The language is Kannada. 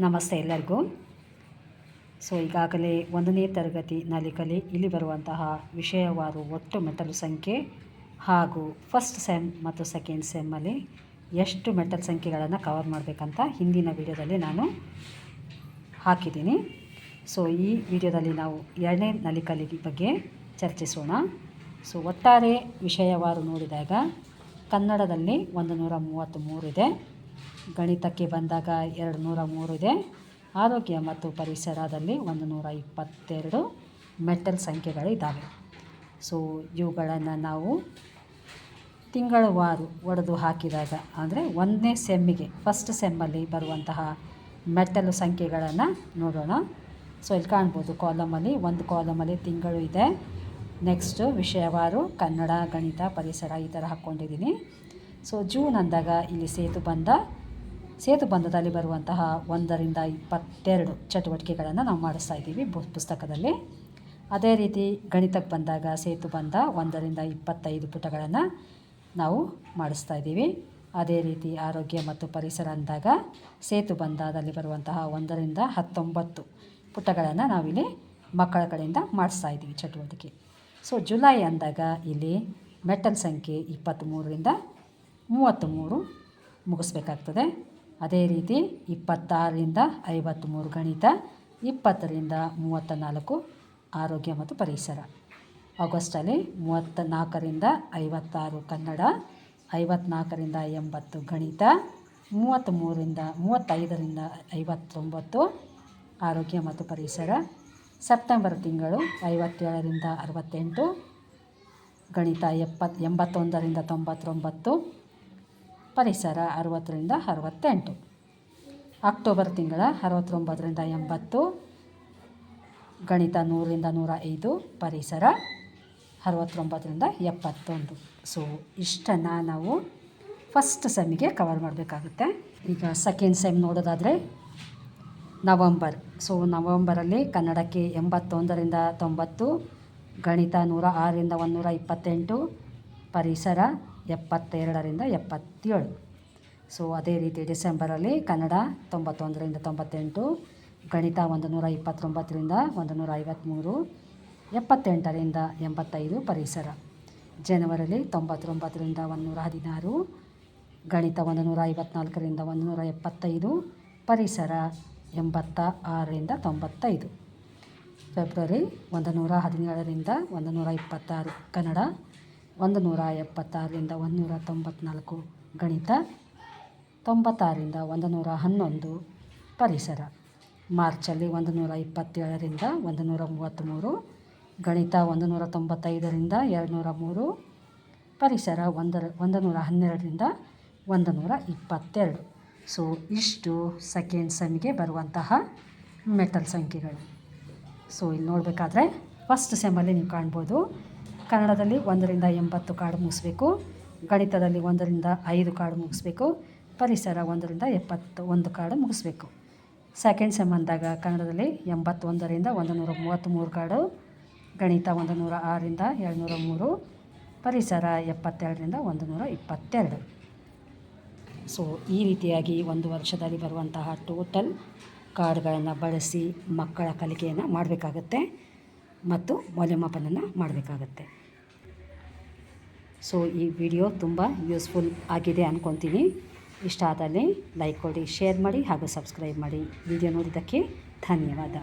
ನಮಸ್ತೆ ಎಲ್ಲರಿಗೂ. ಸೊ, ಈಗಾಗಲೇ ಒಂದನೇ ತರಗತಿ ನಲಿಕಲಿ ಇಲ್ಲಿ ಬರುವಂತಹ ವಿಷಯವಾರು ಒಟ್ಟು ಮೆಟಲ್ ಸಂಖ್ಯೆ ಹಾಗೂ ಫಸ್ಟ್ ಸೆಮ್ ಮತ್ತು ಸೆಕೆಂಡ್ ಸೆಮ್ಮಲ್ಲಿ ಎಷ್ಟು ಮೆಟಲ್ ಸಂಖ್ಯೆಗಳನ್ನು ಕವರ್ ಮಾಡಬೇಕಂತ ಹಿಂದಿನ ವಿಡಿಯೋದಲ್ಲಿ ನಾನು ಹಾಕಿದ್ದೀನಿ. ಸೊ, ಈ ವಿಡಿಯೋದಲ್ಲಿ ನಾವು ಎರಡನೇ ನಲಿಕಲಿ ಬಗ್ಗೆ ಚರ್ಚಿಸೋಣ. ಸೊ, ಒಟ್ಟಾರೆ ವಿಷಯವಾರು ನೋಡಿದಾಗ ಕನ್ನಡದಲ್ಲಿ ಒಂದು ನೂರ ಮೂವತ್ತ್ಮೂರು ಇದೆ. ಗಣಿತಕ್ಕೆ ಬಂದಾಗ ಎರಡು ನೂರ ಮೂರು ಇದೆ. ಆರೋಗ್ಯ ಮತ್ತು ಪರಿಸರದಲ್ಲಿ ಒಂದು ನೂರ ಇಪ್ಪತ್ತೆರಡು ಮೆಟಲ್ ಸಂಖ್ಯೆಗಳಿದ್ದಾವೆ ಸೊ ಇವುಗಳನ್ನು ನಾವು ತಿಂಗಳವಾರು ಒಡೆದು ಹಾಕಿದಾಗ, ಅಂದರೆ ಒಂದನೇ ಸೆಮ್ಮಿಗೆ ಫಸ್ಟ್ ಸೆಮ್ಮಲ್ಲಿ ಬರುವಂತಹ ಮೆಟಲ್ ಸಂಖ್ಯೆಗಳನ್ನು ನೋಡೋಣ. ಸೊ ಇಲ್ಲಿ ಕಾಣ್ಬೋದು ಕಾಲಮಲ್ಲಿ ಒಂದು ಕಾಲಮಲ್ಲಿ ತಿಂಗಳು ಇದೆ. ನೆಕ್ಸ್ಟು ವಿಷಯವಾರು ಕನ್ನಡ, ಗಣಿತ, ಪರಿಸರ ಈ ಥರ ಹಾಕ್ಕೊಂಡಿದ್ದೀನಿ. ಸೊ ಜೂನ್ ಅಂದಾಗ ಇಲ್ಲಿ ಸೇತು ಬಂದ, ಸೇತು ಬಂಧದಲ್ಲಿ ಬರುವಂತಹ ಒಂದರಿಂದ ಇಪ್ಪತ್ತೆರಡು ಚಟುವಟಿಕೆಗಳನ್ನು ನಾವು ಮಾಡಿಸ್ತಾ ಇದ್ದೀವಿ ಪುಸ್ತಕದಲ್ಲಿ. ಅದೇ ರೀತಿ ಗಣಿತಕ್ಕೆ ಬಂದಾಗ ಸೇತು ಬಂಧ ಒಂದರಿಂದ ಇಪ್ಪತ್ತೈದು ಪುಟಗಳನ್ನು ನಾವು ಮಾಡಿಸ್ತಾ ಇದ್ದೀವಿ. ಅದೇ ರೀತಿ ಆರೋಗ್ಯ ಮತ್ತು ಪರಿಸರ ಅಂದಾಗ ಸೇತು ಬಂಧದಲ್ಲಿ ಬರುವಂತಹ ಒಂದರಿಂದ ಹತ್ತೊಂಬತ್ತು ಪುಟಗಳನ್ನು ನಾವಿಲ್ಲಿ ಮಕ್ಕಳ ಕಡೆಯಿಂದ ಮಾಡಿಸ್ತಾ ಇದ್ದೀವಿ ಚಟುವಟಿಕೆ. ಸೊ ಜುಲೈ ಅಂದಾಗ ಇಲ್ಲಿ ಮೆಟಲ್ ಸಂಖ್ಯೆ ಇಪ್ಪತ್ತ್ಮೂರರಿಂದ ಮೂವತ್ತ್ಮೂರು ಮುಗಿಸ್ಬೇಕಾಗ್ತದೆ. ಅದೇ ರೀತಿ ಇಪ್ಪತ್ತಾರರಿಂದ ಐವತ್ತ್ಮೂರು ಗಣಿತ, ಇಪ್ಪತ್ತರಿಂದ ಮೂವತ್ತ ನಾಲ್ಕು ಆರೋಗ್ಯ ಮತ್ತು ಪರಿಸರ. ಆಗಸ್ಟಲ್ಲಿ ಮೂವತ್ತ ನಾಲ್ಕರಿಂದ ಐವತ್ತಾರು ಕನ್ನಡ ಐವತ್ನಾಲ್ಕರಿಂದ ಎಂಬತ್ತು ಗಣಿತ ಮೂವತ್ತ್ಮೂರಿಂದ ಮೂವತ್ತೈದರಿಂದ ಐವತ್ತೊಂಬತ್ತು ಆರೋಗ್ಯ ಮತ್ತು ಪರಿಸರ. ಸೆಪ್ಟೆಂಬರ್ ತಿಂಗಳು ಐವತ್ತೇಳರಿಂದ ಅರವತ್ತೆಂಟು, ಗಣಿತ ಎಪ್ಪತ್ತು ಎಂಬತ್ತೊಂದರಿಂದ ತೊಂಬತ್ತೊಂಬತ್ತು ಪರಿಸರ ಅರವತ್ತರಿಂದ ಅರವತ್ತೆಂಟು. ಅಕ್ಟೋಬರ್ ತಿಂಗಳ ಅರವತ್ತೊಂಬತ್ತರಿಂದ ಎಂಬತ್ತು. ಗಣಿತ ನೂರರಿಂದ ನೂರ ಐದು ಪರಿಸರ ಅರವತ್ತೊಂಬತ್ತರಿಂದ ಎಪ್ಪತ್ತೊಂದು. ಸೊ ಇಷ್ಟನ್ನು ನಾವು ಫಸ್ಟ್ ಸೆಮಿಗೆ ಕವರ್ ಮಾಡಬೇಕಾಗುತ್ತೆ. ಈಗ ಸೆಕೆಂಡ್ ಸೆಮ್ ನೋಡೋದಾದರೆ ನವಂಬರ್. ಸೊ ನವಂಬರಲ್ಲಿ ಕನ್ನಡಕ್ಕೆ ಎಂಬತ್ತೊಂದರಿಂದ ತೊಂಬತ್ತು, ಗಣಿತ ನೂರ ಆರರಿಂದ ಒಂದೂರ ಇಪ್ಪತ್ತೆಂಟು, ಪರಿಸರ ಎಪ್ಪತ್ತೆರಡರಿಂದ ಎಪ್ಪತ್ತೇಳು. ಸೊ ಅದೇ ರೀತಿ ಡಿಸೆಂಬರಲ್ಲಿ ಕನ್ನಡ ತೊಂಬತ್ತೊಂದರಿಂದ ತೊಂಬತ್ತೆಂಟು, ಗಣಿತ ಒಂದು ನೂರ ಇಪ್ಪತ್ತೊಂಬತ್ತರಿಂದ ಒಂದು ನೂರ ಐವತ್ತ್ಮೂರು ಎಪ್ಪತ್ತೆಂಟರಿಂದ ಎಂಬತ್ತೈದು ಪರಿಸರ. ಜನವರಿಲಿ ತೊಂಬತ್ತೊಂಬತ್ತರಿಂದ ಒಂದು ನೂರ ಹದಿನಾರು ಗಣಿತ ಒಂದು ನೂರ ಐವತ್ನಾಲ್ಕರಿಂದ ಒಂದು ನೂರ ಎಪ್ಪತ್ತೈದು ಪರಿಸರ ಎಂಬತ್ತ ಆರರಿಂದ ತೊಂಬತ್ತೈದು. ಫೆಬ್ರವರಿ ಒಂದು ನೂರ ಹದಿನೇಳರಿಂದ ಒಂದು ನೂರ ಇಪ್ಪತ್ತಾರು ಕನ್ನಡ ಒಂದು ನೂರ ಎಪ್ಪತ್ತಾರರಿಂದ ಒಂದು ನೂರ ತೊಂಬತ್ನಾಲ್ಕು ಗಣಿತ, ತೊಂಬತ್ತಾರರಿಂದ ಒಂದು ನೂರ ಹನ್ನೊಂದು ಪರಿಸರ. ಮಾರ್ಚಲ್ಲಿ ಒಂದು ನೂರ ಇಪ್ಪತ್ತೇಳರಿಂದ ಒಂದು ನೂರ ಮೂವತ್ತ್ಮೂರು ಗಣಿತ ಒಂದು ನೂರ ತೊಂಬತ್ತೈದರಿಂದ ಎರಡು ನೂರ ಮೂರು ಪರಿಸರ ಒಂದರ ಒಂದು ನೂರ ಹನ್ನೆರಡರಿಂದ ಒಂದು ನೂರ ಇಪ್ಪತ್ತೆರಡು ಸೊ, ಇಷ್ಟು ಸೆಕೆಂಡ್ ಸೆಮ್ಗೆ ಬರುವಂತಹ ಮೆಟಲ್ ಸಂಖ್ಯೆಗಳು. ಸೊ, ಇಲ್ಲಿ ನೋಡಬೇಕಾದ್ರೆ ಫಸ್ಟ್ ಸೆಮ್ಮಲ್ಲಿ ನೀವು ಕಾಣ್ಬೋದು ಕನ್ನಡದಲ್ಲಿ ಒಂದರಿಂದ ಎಂಬತ್ತು ಕಾರ್ಡ್ ಮುಗಿಸ್ಬೇಕು. ಗಣಿತದಲ್ಲಿ ಒಂದರಿಂದ ಐದು ಕಾರ್ಡ್ ಮುಗಿಸ್ಬೇಕು. ಪರಿಸರ ಒಂದರಿಂದ ಎಪ್ಪತ್ತು ಒಂದು ಕಾರ್ಡ್ ಮುಗಿಸ್ಬೇಕು. ಸೆಕೆಂಡ್ ಸೆಮ್ ಅಂದಾಗ ಕನ್ನಡದಲ್ಲಿ ಎಂಬತ್ತೊಂದರಿಂದ ಒಂದು ನೂರ ಮೂವತ್ತ್ಮೂರು ಕಾರ್ಡು ಗಣಿತ ಒಂದು ನೂರ ಆರರಿಂದ ಎರಡು ನೂರ ಮೂರು ಪರಿಸರ ಎಪ್ಪತ್ತೆರಡರಿಂದ ಒಂದು ನೂರ ಇಪ್ಪತ್ತೆರಡು ಸೊ ಈ ರೀತಿಯಾಗಿ ಒಂದು ವರ್ಷದಲ್ಲಿ ಬರುವಂತಹ ಟೋಟಲ್ ಕಾರ್ಡ್ಗಳನ್ನು ಬಳಸಿ ಮಕ್ಕಳ ಕಲಿಕೆಯನ್ನು ಮಾಡಬೇಕಾಗತ್ತೆ. ಮತ್ತು ಮೌಲ್ಯಮಾಪನನ ಮಾಡಬೇಕಾಗತ್ತೆ. ಸೊ ಈ ವಿಡಿಯೋ ತುಂಬ ಯೂಸ್ಫುಲ್ ಆಗಿದೆ ಅಂದ್ಕೊತೀನಿ ಇಷ್ಟ ಆದಲ್ಲಿ ಲೈಕ್ ಕೊಡಿ ಶೇರ್ ಮಾಡಿ ಹಾಗೂ ಸಬ್ಸ್ಕ್ರೈಬ್ ಮಾಡಿ. ವಿಡಿಯೋ ನೋಡಿದ್ದಕ್ಕೆ ಧನ್ಯವಾದ.